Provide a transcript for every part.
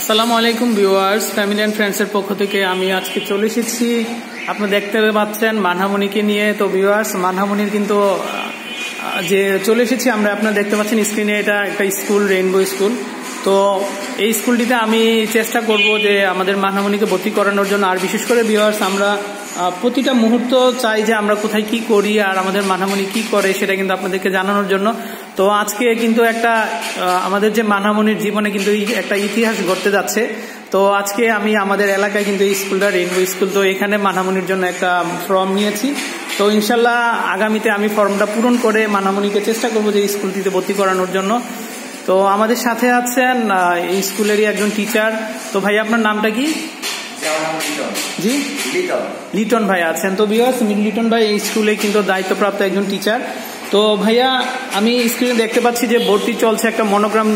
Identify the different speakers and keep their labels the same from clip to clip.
Speaker 1: আসসালামু আলাইকুম viewers, family and ফ্রেন্ডসের পক্ষ থেকে আমি আজকে চলে এসেছি। আপনি দেখতে পাচ্ছেন মানহামণিকে নিয়ে। তো ভিউয়ার্স মানহামণির কিন্তু যে চলে এসেছি, আমরা আপনারা দেখতে পাচ্ছেন স্ক্রিনে এটা একটা স্কুল, রেইনবো স্কুল। তো এই স্কুলটিতে আমি চেষ্টা করব যে আমাদের মানহামণিকে ভর্তি করানোর জন্য। আর বিশেষ করে ভিউয়ার্স, আমরা প্রতিটা মুহূর্ত চাই যে আমরা কোথায় কি করি আর আমাদের মানহামণি কি করে, সেটা কিন্তু আপনাদেরকে জানানোর জন্য। তো আজকে কিন্তু একটা আমাদের যে মানহামণির জীবনে কিন্তু একটা ইতিহাস ঘটতে যাচ্ছে। তো আজকে আমি আমাদের এলাকায় কিন্তু স্কুলটা রেইনবো স্কুল তো এখানে মানামনির জন্য একটা ফর্ম নিয়েছি। তো ইনশাল্লাহ আগামীতে আমি ফর্মটা পূরণ করে মানামণিকে চেষ্টা করব যে স্কুলটিতে ভর্তি করানোর জন্য। তো আমাদের সাথে আছেন এই স্কুলেরই একজন টিচার তো ভাই আপনার নামটা কি? জি?
Speaker 2: লিটন।
Speaker 1: লিটন ভাই আছেন। তো বিয়াস লিটন ভাই এই স্কুলে কিন্তু দায়িত্বপ্রাপ্ত একজন টিচার তো ভাইয়া, আমি স্ক্রিনে দেখতে পাচ্ছি যে ভর্তি চলছে একটা মনোগ্রাম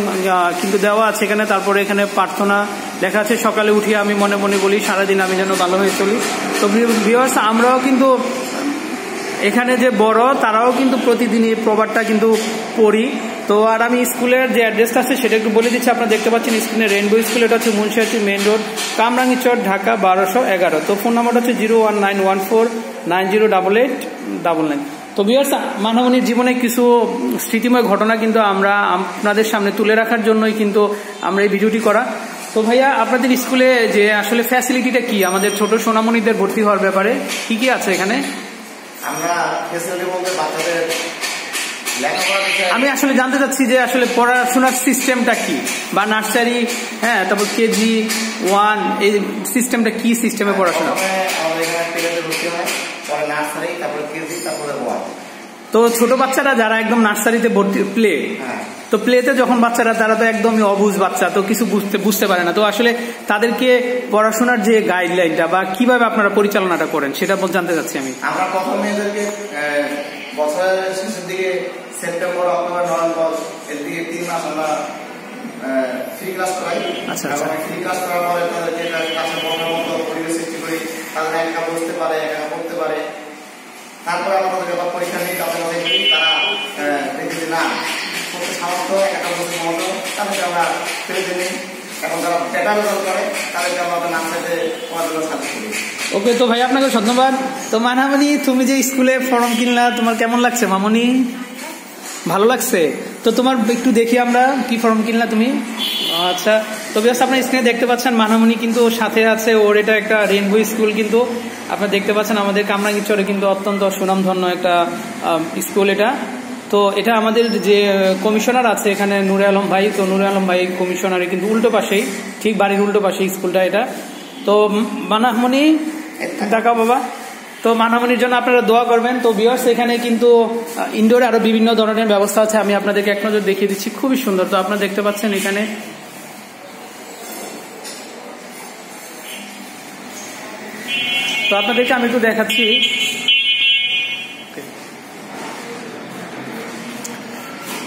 Speaker 1: কিন্তু দেওয়া আছে এখানে। তারপরে এখানে প্রার্থনা লেখা আছে, সকালে উঠিয়ে আমি মনে মনে বলি, সারাদিন আমি যেন ভালো হয়ে চলি। তো বিয়ার্স আমরাও কিন্তু এখানে যে বড়, তারাও কিন্তু প্রতিদিন এই প্রবাদটা কিন্তু পড়ি। তো আর আমি স্কুলের যে অ্যাড্রেসটা আছে, সেটা একটু বলে দিচ্ছি, আপনারা দেখতে পাচ্ছেন স্ক্রিনে রেনবো স্কুল এটা হচ্ছে মুন্সিয়াটি মেন রোড কামরাঙ্গি চর, ঢাকা বারোশো এগারো। তো ফোন নাম্বারটা হচ্ছে zero one nine one four nine zero double eight double nine তো বিয়ার্স মানবনীর জীবনে কিছু স্মৃতিময় ঘটনা কিন্তু আমরা আপনাদের সামনে তুলে রাখার জন্যই কিন্তু আমরা এই ভিডিওটি করা। তো ভাইয়া আপনাদের স্কুলে যে আসলে ফ্যাসিলিটিটা কি? আমাদের ছোট সোনামণিদের ভর্তি হওয়ার ব্যাপারে কি কি আছে এখানে?
Speaker 2: আমরা ফেসিলিটি বলতে বাচ্চাদের
Speaker 1: আমি আসলে জানতে চাচ্ছি যে আসলে পড়াশোনার সিস্টেমটা কি? বা নার্সারি হ্যাঁ তারপর কেজি ওয়ান এই সিস্টেমটা কি সিস্টেমে পড়াশোনা?
Speaker 2: নার্সারি তারপরে কেজি তারপরে ওয়ান
Speaker 1: তো ছোট বাচ্চারা যারা একদম নার্সারিতে ভর্তি প্লে
Speaker 2: হ্যাঁ।
Speaker 1: তো প্লেতে যখন বাচ্চারা তারা তো একদমই অবুজ বাচ্চা তো কিছু বুঝতে বুঝতে পারে না। তো আসলে তাদেরকে পড়াশোনার যে গাইডলাইনটা বা কীভাবে আপনারা পরিচালনাটা করেন সেটা জানতে চাচ্ছি আমি।
Speaker 2: আমরা প্রথমে এদেরকে বছরের শেষের দিকে সেপ্টেম্বর অক্টোবর নভেম্বর এর দিকে তিন মাস আমরা ফ্রি ক্লাস করাই।
Speaker 1: আচ্ছা, আচ্ছা।
Speaker 2: ফ্রি ক্লাস করার পরে তাদেরকে মতো পরিবেশ সৃষ্টি করি। তাদের একা বসতে পারে একা পড়তে পারে। তারপরে আমরা যখন পরীক্ষা নিই তাদের করি তারা দেখি যে না পড়তে সামর্থ্য একা বসতে সামর্থ্য, তাদেরকে আমরা ফেলে দিই। যারা বেটার রেজাল্ট করে, তাদেরকে আমরা নার্সারিতে পড়ার জন্য সাহায্য করি
Speaker 1: ওকে, তো ভাই, আপনাকে ধন্যবাদ। তো মানামণি তুমি যে স্কুলে ফর্ম কিনলা, তোমার কেমন লাগছে মামনি? ভালো লাগছে? তো তোমার একটু দেখি আমরা কি ফর্ম কিনলা তুমি। আচ্ছা তো বেশ আপনার স্ক্রিনে দেখতে পাচ্ছেন মানামণি কিন্তু সাথে আছে। ওর এটা একটা রেনবো স্কুল কিন্তু। আপনারা দেখতে পাচ্ছেন আমাদের কামরাঙ্গিচরে কিন্তু অত্যন্ত সুনামধন্য একটা স্কুল এটা। তো এটা আমাদের যে কমিশনার আছে এখানে নুরে আলম ভাই, তো নুরে আলম ভাই কমিশনারের কিন্তু উল্টো পাশেই, ঠিক বাড়ির উল্টো পাশেই স্কুলটা এটা। তো মানাহমণি দেখা বাবা। তো মানামনির জন্য আপনারা দোয়া করবেন। তো বিয়ার্স এখানে কিন্তু ইনডোরে আরও বিভিন্ন ধরনের ব্যবস্থা আছে। আমি আপনাদেরকে এক নজর দেখিয়ে দিচ্ছি। খুবই সুন্দর। তো আপনারা দেখতে পাচ্ছেন এখানে তো আপনাদেরকে আমি একটু দেখাচ্ছি।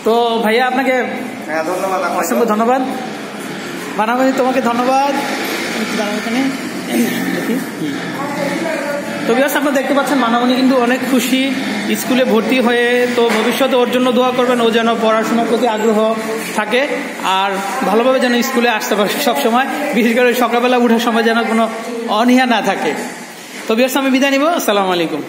Speaker 1: তো ভাইয়া আপনাকে
Speaker 2: হ্যাঁ ধন্যবাদ
Speaker 1: অসংখ্য ধন্যবাদ। মানামনি তোমাকে ধন্যবাদ। তো বিয়াস আপনারা দেখতে পাচ্ছেন মানামনি কিন্তু অনেক খুশি। স্কুলে ভর্তি হয়ে তো ভবিষ্যতে ওর জন্য দোয়া করবেন ও যেন পড়াশোনার প্রতি আগ্রহ থাকে আর ভালোভাবে যেন স্কুলে আসতে পারে সবসময়। বিশেষ করে সকালবেলা উঠার সময় যেন কোনো অনীহা না থাকে। তো বিয়াস আমি বিদায় নিব। আসসালামু আলাইকুম।